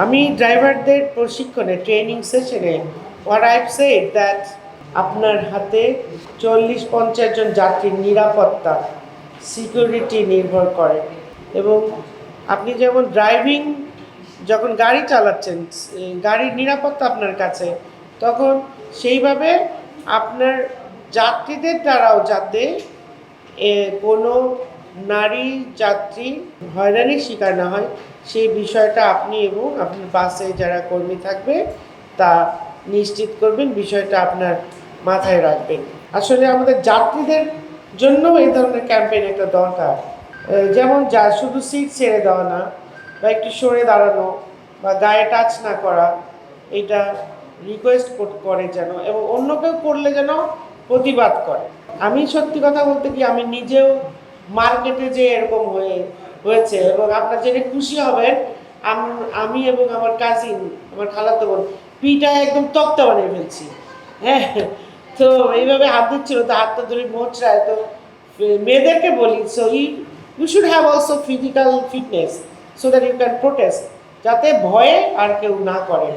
আমি ড্রাইভারদের প্রশিক্ষণে ট্রেনিং সেশনে হোয়াট আইভ সেড দ্যাট আপনার হাতে চল্লিশ পঞ্চাশ জন যাত্রীর নিরাপত্তা সিকিউরিটি নির্ভর করে। এবং আপনি যেমন ড্রাইভিং যখন গাড়ি চালাচ্ছেন, গাড়ির নিরাপত্তা আপনার কাছে, তখন সেইভাবে আপনার যাত্রীদের দ্বারাও যাতে কোনো নারী যাত্রী হয়রানির শিকার না হয়। সেই বিষয়টা আপনি এবং আপনার বাসে যারা কর্মী থাকবে, তা নিশ্চিত করবেন, বিষয়টা আপনার মাথায় রাখবেন। আসলে আমাদের যাত্রীদের জন্য এই ধরনের ক্যাম্পেইন একটা দরকার। যেমন যা, শুধু সিট ছেড়ে দেওয়া না, বা একটু সরে দাঁড়ানো, বা গায়ে টাচ না করা, এটা রিকোয়েস্ট করে যেন, এবং অন্য কেউ করলে যেন প্রতিবাদ করে। আমি সত্যি কথা বলতে কি, আমি নিজেও মার্কেটে যে এরকম হয়ে, হয়েছে এবং আপনার জেনে খুশি হবেন, আমি এবং আমার কাজিন আমার খালাতো বোন পিটা একদম তক্তা বানিয়ে ফেলছি। হ্যাঁ তো এইভাবে হাত দিচ্ছিল, তো হাতটা ধরে মোচড়ায়, তো মেয়েদেরকে বলি so you you should have also physical fitness so that you can protest যাতে ভয়ে আর কেউ না করে।